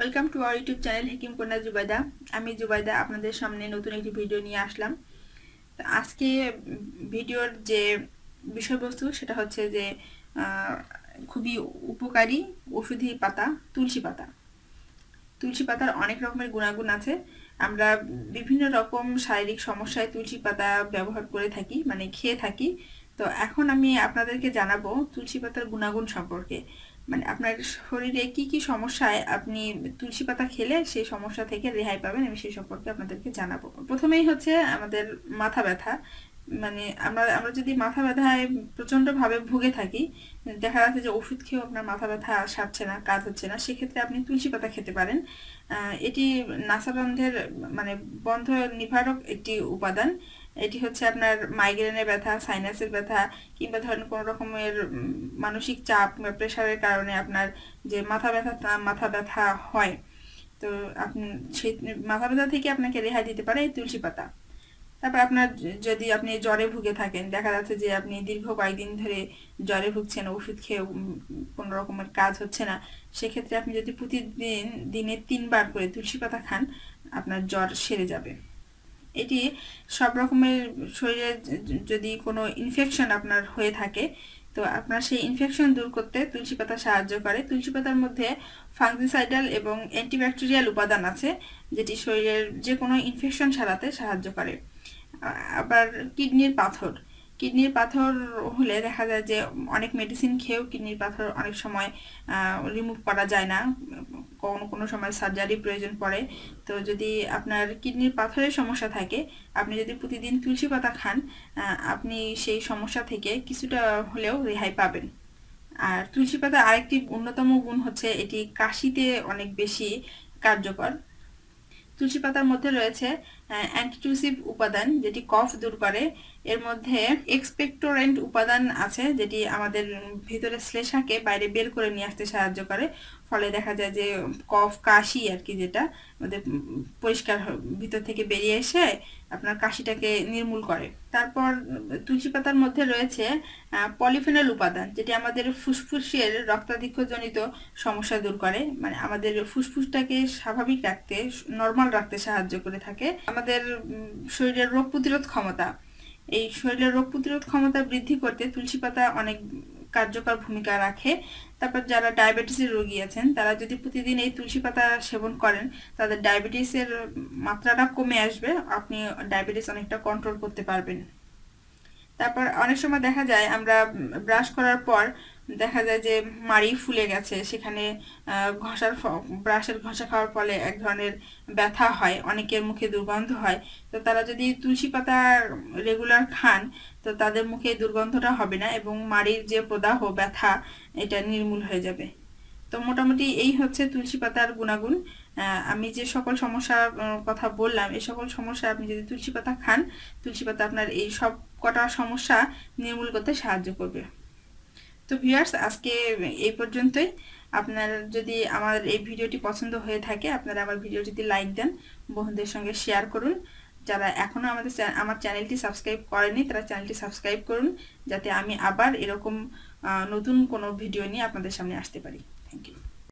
Welcome to our YouTube channel Hakim কন্যা জুবাইদা আমি জুবাইদা আপনাদের সামনে নতুন একটি ভিডিও নিয়ে আসলাম। তো আজকে ভিডিওর যে বিষয়বস্তু, সেটা হচ্ছে যে খুবই উপকারী ওষুধি পাতা, তুলসী পাতা। তুলসী পাতার অনেক রকমের গুণাগুণ আছে। আমরা বিভিন্ন রকম শারীরিক সমস্যায় তুলসী পাতা ব্যবহার করে থাকি মানে খেয়ে থাকি। তো এখন আমি আপনাদেরকে জানাব তুলসী পাতার গুণাগুণ সম্পর্কে। মানে আপনার শরীরে কি কি সমস্যায় আপনি তুলসী পাতা খেলে সেই সমস্যা থেকে রেহাই পাবেন, আমি সেই সম্পর্কে আপনাদেরকে জানাব। প্রথমেই হচ্ছে আমাদের মাথা ব্যথা। মানে আমরা আমরা যদি মাথা ব্যথায় প্রচণ্ড ভাবে ভুগে থাকি, দেখা যাচ্ছে যে ওষুধ খেয়েও আপনার মাথা ব্যথা সারছে না, কাজ হচ্ছে না, সেক্ষেত্রে আপনি তুলসী পাতা খেতে পারেন। এটি নাসাবন্ধের মানে বন্ধ নিবারক একটি উপাদান। এটি হচ্ছে আপনার মাইগ্রেনের ব্যথা সাইনাসের ব্যথা, কিংবা ধরেন কোনো রকমের মানসিক চাপ বা প্রেশারের কারণে আপনার যে মাথা ব্যথা মাথা ব্যথা হয়। তো আপনি সেই মাথা ব্যথা থেকে আপনাকে রেহাই দিতে পারে এই তুলসী পাতা। তারপর আপনার যদি আপনি জ্বরে ভুগে থাকেন, দেখা যাচ্ছে যে আপনি দীর্ঘ কয়েকদিন ধরে জ্বরে ভুগছেন, ওষুধ খেয়ে কোনো রকমের কাজ হচ্ছে না, সেক্ষেত্রে আপনি যদি প্রতিদিন দিনে তিনবার করে তুলসী পাতা খান, আপনার জ্বর সেরে যাবে। এটি সব রকমের শরীরে যদি কোনো ইনফেকশন আপনার হয়ে থাকে, তো আপনার সেই ইনফেকশন দূর করতে তুলসী পাতা সাহায্য করে। তুলসী পাতার মধ্যে ফাংসিসাইডাল এবং অ্যান্টিব্যাকটেরিয়াল উপাদান আছে, যেটি শরীরের যে কোনো ইনফেকশন সারাতে সাহায্য করে। আবার কিডনির পাথর। কিডনির পাথর হলে দেখা যায় যে অনেক মেডিসিন খেয়েও কিডনির পাথর অনেক সময় রিমুভ করা যায় না। কোনো কোনো সময় সার্জারি প্রয়োজন পড়ে। তো যদি আপনার কিডনির পাথরের সমস্যা থাকে, আপনি যদি প্রতিদিন তুলসী পাতা খান আপনি সেই সমস্যা থেকে কিছুটা হলেও রেহাই পাবেন। আর তুলসী পাতার আরেকটি অন্যতম গুণ হচ্ছে এটি কাশিতে অনেক বেশি কার্যকর। তুলসী পাতার মধ্যে রয়েছে অ্যান্টিটিউসিভ উপাদান যেটি কফ দূর করে, এর মধ্যে এক্সপেক্টোরেন্ট উপাদান আছে যেটি আমাদের ভিতরে শ্লেষাকে বাইরে বের করে নিয়ে আসতে সাহায্য করে। ফলে দেখা যায় যে কফ কাশি আর কি যেটা আমাদের পরিষ্কার ভিতর থেকে বেরিয়ে এসে আপনার কাশিটাকে নির্মূল করে। তারপর তুলসী পাতার মধ্যে রয়েছে পলিফেনল উপাদান যেটি আমাদের ফুসফুসের রক্তাধিক্যজনিত সমস্যা দূর করে। মানে আমাদের ফুসফুসটাকে স্বাভাবিক রাখতে নর্মাল রাখতে সাহায্য করে থাকে। আমাদের শরীরের রোগ প্রতিরোধ ক্ষমতা। এই শরীরের রোগ প্রতিরোধ ক্ষমতা বৃদ্ধি করতে তুলসী পাতা অনেক কার্যকর ভূমিকা রাখে। তারপর যারা ডায়াবেটিসের রোগী আছেন, তারা যদি প্রতিদিন এই তুলসী পাতা সেবন করেন, তাদের ডায়াবেটিসের মাত্রাটা কমে আসবে। আপনি ডায়াবেটিস অনেকটা কন্ট্রোল করতে পারবেন। তারপর অনেক সময় দেখা যায়, আমরা ব্রাশ করার পর দেখা যায় যে মাড়ি ফুলে গেছে, সেখানে ঘষার ব্রাশের ঘষা খাওয়ার ফলে এক ধরনের ব্যথা হয়, অনেকের মুখে দুর্গন্ধ হয়। তো তারা যদি তুলসী পাতা রেগুলার খান, তো তাদের মুখে দুর্গন্ধটা হবে না এবং মাড়ির যে প্রদাহ, ব্যথা, এটা নির্মূল হয়ে যাবে। তো মোটামুটি এই হচ্ছে তুলসী পাতার গুণাগুণ। আমি যে সকল সমস্যার কথা বললাম, এই সকল সমস্যা আপনি যদি তুলসী পাতা খান, তুলসী পাতা আপনার এই সব কটা সমস্যা নির্মূল করতে সাহায্য করবে। তো ভিউয়ার্স আজকে এই পর্যন্তই। আপনার যদি আমার এই ভিডিওটি পছন্দ হয়ে থাকে, আপনারা আমার ভিডিও যদি লাইক দেন, বন্ধুদের সঙ্গে শেয়ার করুন। যারা এখনও আমাদের আমার চ্যানেলটি সাবস্ক্রাইব করেনি, তারা চ্যানেলটি সাবস্ক্রাইব করুন, যাতে আমি আবার এরকম নতুন কোনো ভিডিও নিয়ে আপনাদের সামনে আসতে পারি। Thank you